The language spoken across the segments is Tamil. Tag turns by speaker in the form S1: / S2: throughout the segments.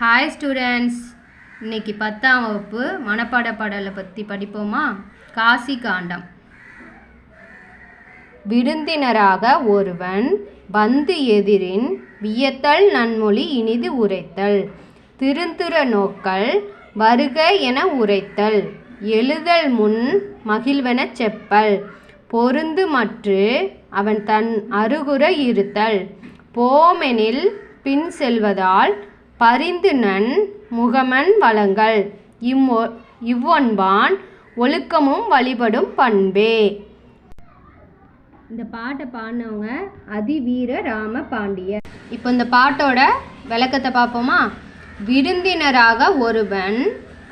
S1: ஹாய் ஸ்டூடெண்ட்ஸ் இன்னைக்கு பத்தாம் வகுப்பு மனப்பாட பாடலை பற்றி படிப்போமா? காசி காண்டம். விருந்தினராக ஒருவன் வந்து எதிரின் வியத்தல் நன்மொழி இனிது உரைத்தல். திருந்துர நோக்கல் வருக என உரைத்தல். எழுதல் முன் மகிழ்வென செப்பல். பொருந்து மற்று அவன் தன் அருகுற இருத்தல். போமெனில் பின் செல்வதால் பரிந்து நன் முகமன் வளங்கள் இம்மொ இவ்வொன்பான் ஒழுக்கமும் வழிபடும் பண்பே. இந்த பாட்டை பாடினவங்க அதிவீர ராம பாண்டியர் இப்போ இந்த பாட்டோட விளக்கத்தை பார்ப்போமா? விருந்தினராக ஒருவன்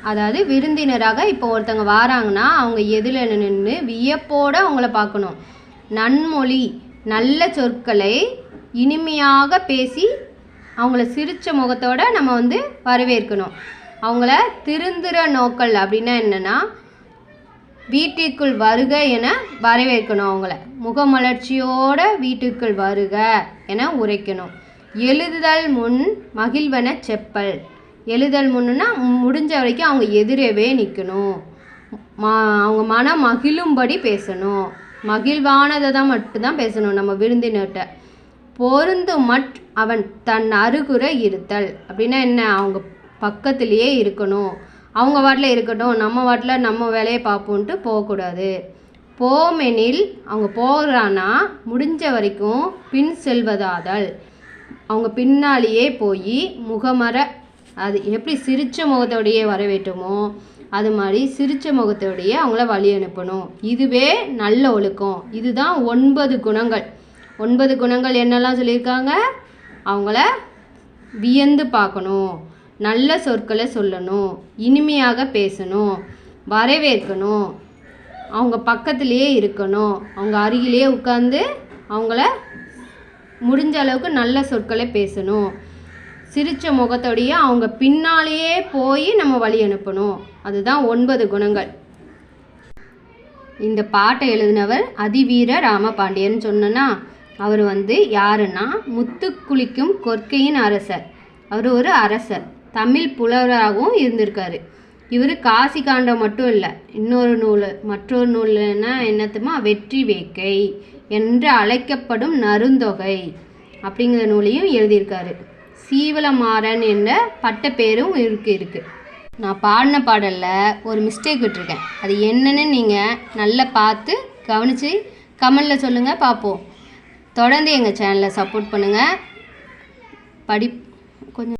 S1: அதாவது விருந்தினராக இப்போ ஒருத்தங்க வாராங்கன்னா அவங்க எதில் நின்று வியப்போடு அவங்கள பார்க்கணும். நன்மொழி நல்ல சொற்களை இனிமையாக பேசி அவங்கள சிரித்த முகத்தோடு நம்ம வந்து வரவேற்கணும். அவங்கள திருந்துற நோக்கல் அப்படின்னா என்னென்னா வீட்டிற்குள் வருக என வரவேற்கணும் அவங்கள. முகமலர்ச்சியோட வீட்டுக்குள் வருக என உரைக்கணும். எழுதுதல் முன் மகிழ்வன செப்பல். எழுதல் முன்னுன்னா முடிஞ்ச வரைக்கும் அவங்க எதிரவே நிற்கணும் மா அவங்க மனம் மகிழும்படி பேசணும். மகிழ்வானதை தான் மட்டும்தான் பேசணும். நம்ம விருந்தினர்கிட்ட. பொருந்து மட் அவன் தன் அருகுற இருத்தல். அப்படின்னா என்ன? அவங்க பக்கத்திலேயே இருக்கணும். அவங்க வாட்டில் இருக்கட்டும் நம்ம வாட்டில் நம்ம வேலையை பார்ப்போன்ட்டு போகக்கூடாது. போமெனில் அவங்க போகிறான்னா முடிஞ்ச வரைக்கும் பின் செல்வதாதல். அவங்க பின்னாலேயே போய் முகமர அது எப்படி சிரித்த முகத்தோடையே வரவேட்டுமோ அது மாதிரி சிரித்த முகத்தோடையே அவங்கள வழி அனுப்பணும். இதுவே நல்ல ஒழுக்கம். இதுதான் ஒன்பது குணங்கள். ஒன்பது குணங்கள் என்னெல்லாம் சொல்லியிருக்காங்க? அவங்கள வியந்து பார்க்கணும். நல்ல சொற்களை சொல்லணும். இனிமையாக பேசணும். வரவேற்கணும். அவங்க பக்கத்துலேயே இருக்கணும். அவங்க அருகிலேயே உட்காந்து அவங்கள முடிஞ்ச அளவுக்கு நல்ல சொற்களை பேசணும். சிரித்த முகத்தோடையே அவங்க பின்னாலேயே போய் நம்ம வழி அனுப்பணும். அதுதான் ஒன்பது குணங்கள். இந்த பாட்டை எழுதினவர் அதிவீர ராமபாண்டியன் சொன்னனா அவர் வந்து யாருன்னா? முத்துக்குளிக்கும் கொற்கையின் அரசர். அவர் ஒரு அரசர். தமிழ் புலவராகவும் இருந்திருக்காரு. இவர் காசி காண்டம் மட்டும் இல்லை இன்னொரு நூல் மற்றொரு நூல்னா என்னத்துமா வெற்றி வேக்கை என்று அழைக்கப்படும் நருந்தொகை அப்படிங்கிற நூலையும் எழுதியிருக்காரு. சீவலமாறன் என்ற பட்டப்பேரும் இருக்கு இருக்கு. நான் பாடின பாடலில் ஒரு மிஸ்டேக் விட்டுருக்கேன். அது என்னன்னு நீங்கள் நல்லா பார்த்து கவனித்து கமெண்டில் சொல்லுங்கள் பார்ப்போம். தொடர்ந்து எங்கள் சேனலை சப்போர்ட் பண்ணுங்கள் படி கொஞ்சம்